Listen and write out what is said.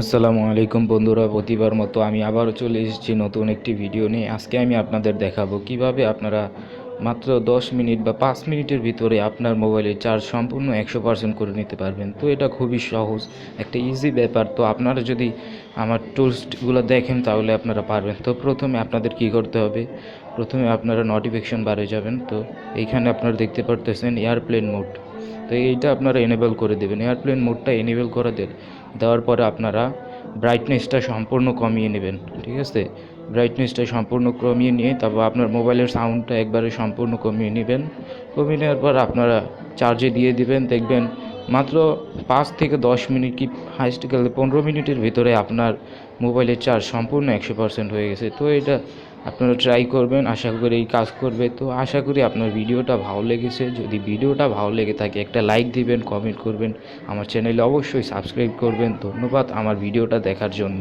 আসসালামু আলাইকুম বন্ধুরা, প্রতিবার মতো আমি আবারও চলে এসেছি নতুন একটি ভিডিও নিয়ে। আজকে আমি আপনাদের দেখাবো কীভাবে আপনারা মাত্র দশ মিনিট বা পাঁচ মিনিটের ভিতরে আপনার মোবাইলের চার্জ সম্পূর্ণ একশো পার্সেন্ট করে নিতে পারবেন। তো এটা খুবই সহজ, একটা ইজি ব্যাপার। তো আপনারা যদি আমার টুলসগুলো দেখেন তাহলে আপনারা পারবেন। তো প্রথমে আপনাদের কি করতে হবে? প্রথমে আপনারা নোটিফিকেশন বাড়ে যাবেন। তো এইখানে আপনারা দেখতে পারতেছেন এয়ারপ্লেন মোড তো এইটা আপনারা এনেবল করে দেবেন। এয়ারপ্লেন মোডটা এনেবল করে দেন। দেওয়ার পরে আপনারা ব্রাইটনেসটা সম্পূর্ণ কমিয়ে নেবেন, ঠিক আছে? ব্রাইটনেসটা সম্পূর্ণ কমিয়ে নিয়ে তারপর আপনার মোবাইলের সাউন্ডটা একবারে সম্পূর্ণ কমিয়ে নেবেন। কমিয়ে নেওয়ার পর আপনারা চার্জে দিয়ে দিবেন। দেখবেন মাত্র পাঁচ থেকে দশ মিনিট কি হাইস্ট গেলে পনেরো মিনিটের ভিতরে আপনার মোবাইলের চার্জ সম্পূর্ণ একশো পার্সেন্ট হয়ে গেছে। তো এটা আপনারা ট্রাই করবেন, আশা করি এই কাজ করবে। তো আশা করি আপনার ভিডিওটা ভালো লেগেছে। যদি ভিডিওটা ভালো লেগে থাকে, একটা লাইক দিবেন কমেন্ট করবেন। আমার চ্যানেলে অবশ্যই সাবস্ক্রাইব করবেন। ধন্যবাদ আমার ভিডিওটা দেখার জন্য।